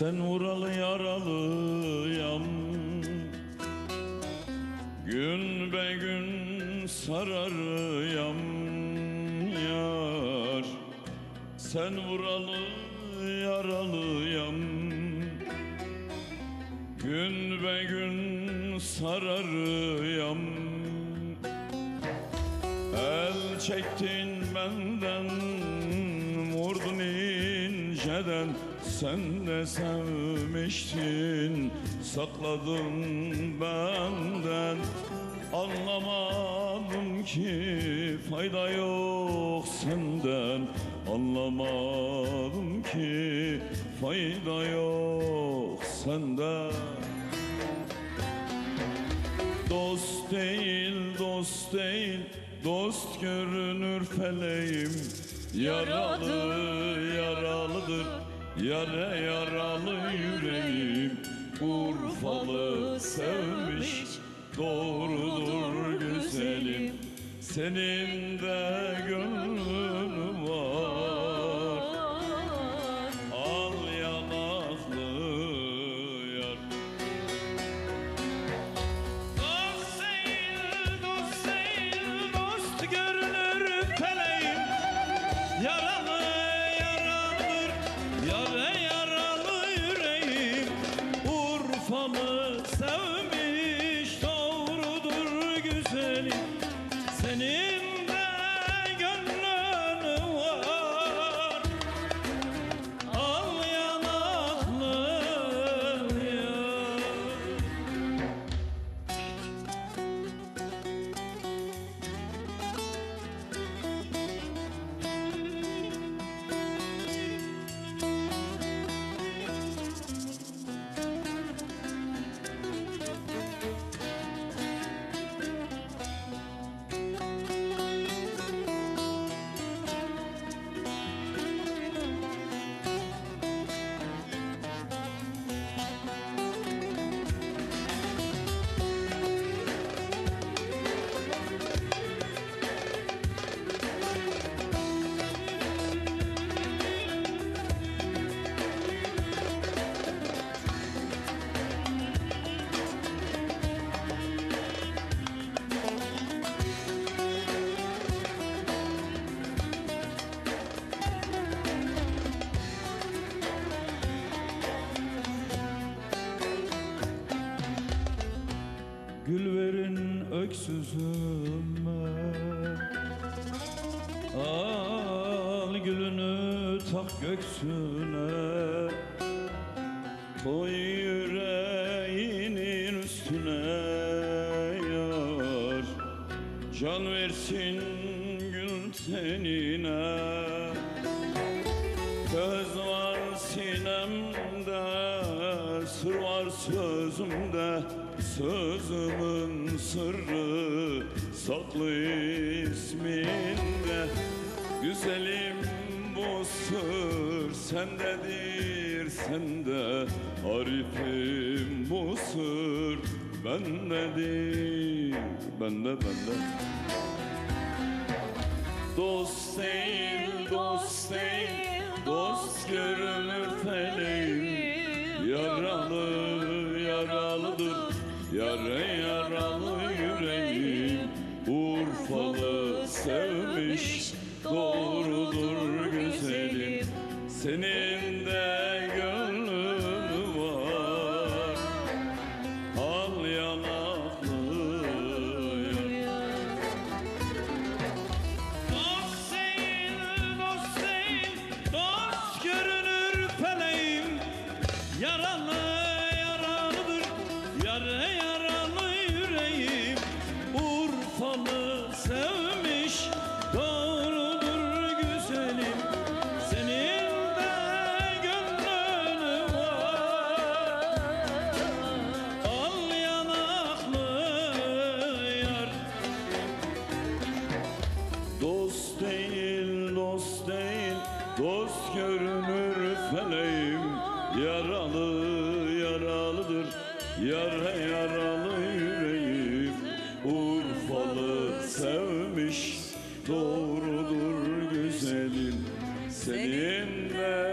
Sen vuralı yaralıyam Gün be gün sararıyam yar. Sen vuralı yaralıyam Gün be gün sararıyam El çektin benden inceden Sen de sevmiştin Sakladın benden. Anlamadım ki fayda yok senden. Anlamadım ki fayda yok senden. Dost değil, dost değil, dost görünür feleğim. Yaralı, yara yaralı yüreğim Urfalı sevmiş, doğrudur güzelim. Senin de gönlün var. Al yanaklı yar. Dost değil, dost değil, dost görünür feleğim Yaralı, güzelim öksüzüme Al gülünü tak göksüne. Koy yüreğinin üstüne yar. Can versin gül tenine. Göz var sinemde, sır var sözümde Sözümün sırrı saklı isminde. Güzelim bu sır sendedir sende Arifim bu sır bendedir. Bende bende. Dost değil, dost değil, yaralı yüreğim Urfalı sevmiş, doğrudur güzelim. Senin de gönlün var. Al yanaklı yar Dost değil, dost görünür feleğim Yaralı, yaralıdır, yara yaralı Urfalı sevmiş, doğrudur güzelim. Senin de gönlün var. Al yanaklı yar. Dost değil, dost değil, dost görünür feleğim. Yaralı, yaralıdır, yara seninle.